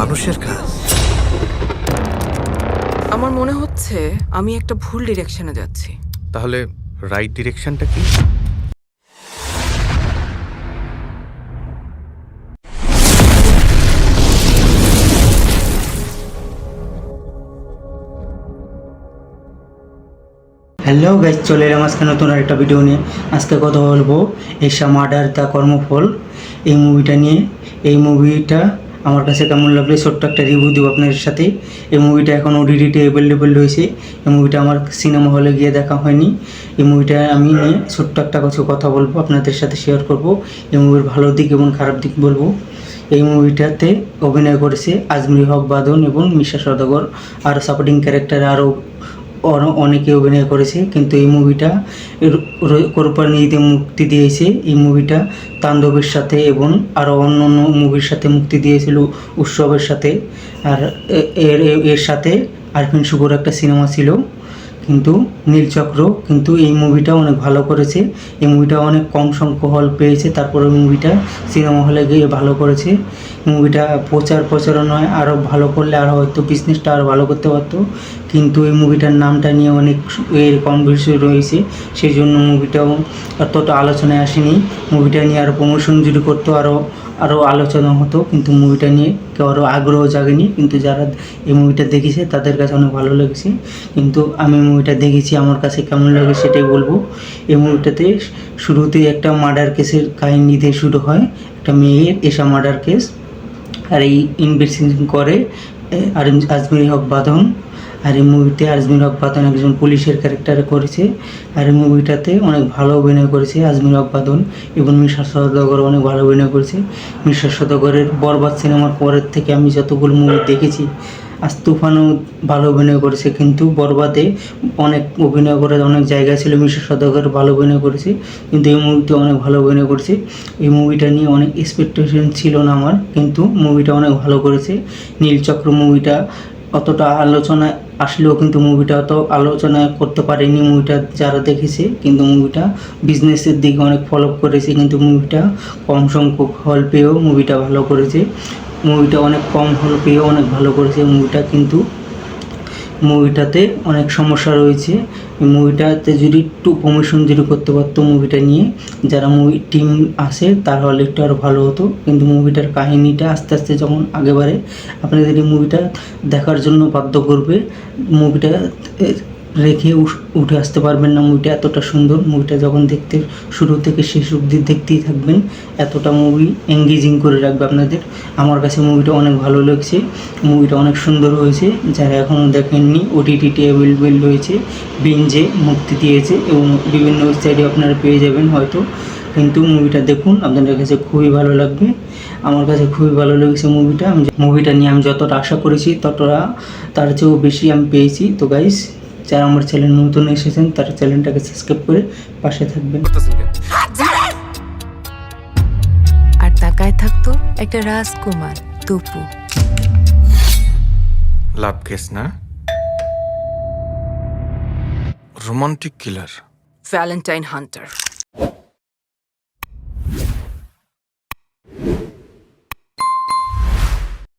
মানুষের কাজ। আমার মনে হচ্ছে আমি একটা ভুল ডিরেকশনে যাচ্ছি। তাহলে রাইট ডিরেকশনটা কি? হ্যালো গাইজ চলে এলাম আজকে নতুন আরেকটা ভিডিও নিয়ে। আজকে কথা বলব এশা মার্ডার দ্য কর্মফল। এই মুভিটা নিয়ে। এই মুভিটা আমার কাছে কেমন লাগল ছোট্ট একটা রিভিউ দিব আপনাদের সাথে। এই মুভিটা এখন ওডিডিতে অ্যাভেলেবেল রয়েছে। এই মুভিটা আমার সিনেমা হলে গিয়ে দেখা হয়নি। এই মুভিটা আমি নিয়ে ছোট্ট একটা কিছু কথা বলব, আপনাদের সাথে শেয়ার করব। এই মুভির ভালো দিক এবং খারাপ দিক বলব। এই মুভিটাতে অভিনয় করেছে আজমির হক বাদন এবং মিশা সদাগর আর সাপোর্টিং ক্যারেক্টার আরও অনেকে অভিনয় করেছে, কিন্তু এই মুভিটা কোরপানিতে মুক্তি দিয়েছে। এই মুভিটা তাণ্ডবের সাথে এবং আরও অন্য অন্য মুভির সাথে মুক্তি দিয়েছিল উৎসবের সাথে। আর এর, এর- সাথে আরফিন শুভর একটা সিনেমা ছিল। কিন্তু নীলচক্র কিন্তু এই মুভিটা অনেক ভালো করেছে। এই মুভিটা অনেক কম সংখ্যক হল পেয়েছে তারপরে মুভিটা সিনেমা হলে গিয়ে ভালো করেছে। মুভিটা প্রচার প্রচারণায় আরও ভালো করলে আরও হয়তো বিজনেসটা আরও ভালো করতে পারতো। কিন্তু এই মুভিটার নামটা নিয়ে অনেক এর বেশি রয়েছে, সেই জন্য মুভিটাও অতটা আলোচনায় আসেনি। মুভিটা নিয়ে আরও প্রমোশন যদি করতো আরও আরও আলোচনা হতো, কিন্তু মুভিটা নিয়ে কেউ আরও আগ্রহ জাগেনি, কিন্তু যারা এই মুভিটা দেখেছে তাদের কাছে অনেক ভালো লেগেছে। কিন্তু আমি মুভিটা দেখেছি, আমার কাছে কেমন লাগে সেটাই বলব। এই মুভিটাতে শুরুতেই একটা মার্ডার কেসের কাহিনী দিয়ে শুরু হয়। একটা মেয়ের এসা মার্ডার কেস আর এই ইনভেস্টিগেশন করে আর আজমির হক বাঁধন। আর এই মুভিতে আজমির হক একজন পুলিশের ক্যারেক্টারে করেছে। আর এই মুভিটাতে অনেক ভালো অভিনয় করেছে আজমির হক এবং মিশা সদাগর অনেক ভালো অভিনয় করেছে। মিশা সদাগরের বরবাদ সিনেমার পরের থেকে আমি যতগুলো মুভি দেখেছি, আজ তুফানও ভালো অভিনয় করেছে। কিন্তু বরবাদে অনেক অভিনয় করার অনেক জায়গা ছিল, মিশা সদাগর ভালো অভিনয় করেছে। কিন্তু এই মুভিতে অনেক ভালো অভিনয় করেছে। এই মুভিটা নিয়ে অনেক এক্সপেকটেশন ছিল না আমার, কিন্তু মুভিটা অনেক ভালো করেছে। নীলচক্র মুভিটা অতটা আলোচনায় আসলেও কিন্তু মুভিটা অত আলোচনা করতে পারেনি মুভিটা যারা দেখেছে, কিন্তু মুভিটা বিজনেসের দিকে অনেক ফলো করেছে কিন্তু মুভিটা কম সংখ্যক হল পেয়েও মুভিটা ভালো করেছে। মুভিটা অনেক কম হল পেয়েও অনেক ভালো করেছে। মুভিটা কিন্তু মুভিটাতে অনেক সমস্যা রয়েছে। মুভিটাতে যদি একটু প্রমোশন যদি করতে পারতো মুভিটা নিয়ে, যারা মুভি টিম আসে তাহলে একটু আরও ভালো হতো। কিন্তু মুভিটার কাহিনিটা আস্তে আস্তে যখন আগে বাড়ে, আপনাদের এই মুভিটা দেখার জন্য বাধ্য করবে। মুভিটা রেখে উঠে আসতে পারবেন না। মুভিটা এতটা সুন্দর। মুভিটা যখন দেখতে, শুরু থেকে শেষ অবধি দেখতেই থাকবেন। এতটা মুভি এঙ্গেজিং করে রাখবে আপনাদের। আমার কাছে মুভিটা অনেক ভালো লাগছে। মুভিটা অনেক সুন্দর হয়েছে। যারা এখনও দেখেননি ওটিটিতে অ্যাভেলেবেল রয়েছে। বিঞ্জে মুক্তি দিয়েছে এবং বিভিন্ন ওয়েবসাইটে আপনারা পেয়ে যাবেন হয়তো। কিন্তু মুভিটা দেখুন, আপনাদের কাছে খুবই ভালো লাগবে। আমার কাছে খুবই ভালো লেগেছে মুভিটা। আমি মুভিটা নিয়ে আমি যতটা আশা করেছি, ততটা তার চেয়েও বেশি আমি পেয়েছি। তো গাইস যারা আমার চ্যানেল নতুন এসেছেন তারা চ্যানেলটাকে সাবস্ক্রাইব করে পাশে থাকবেন। আর তাকায় থাকতো একটা রাজকুমার তপু। লাভ কেস না? Romantic killer. Valentine hunter.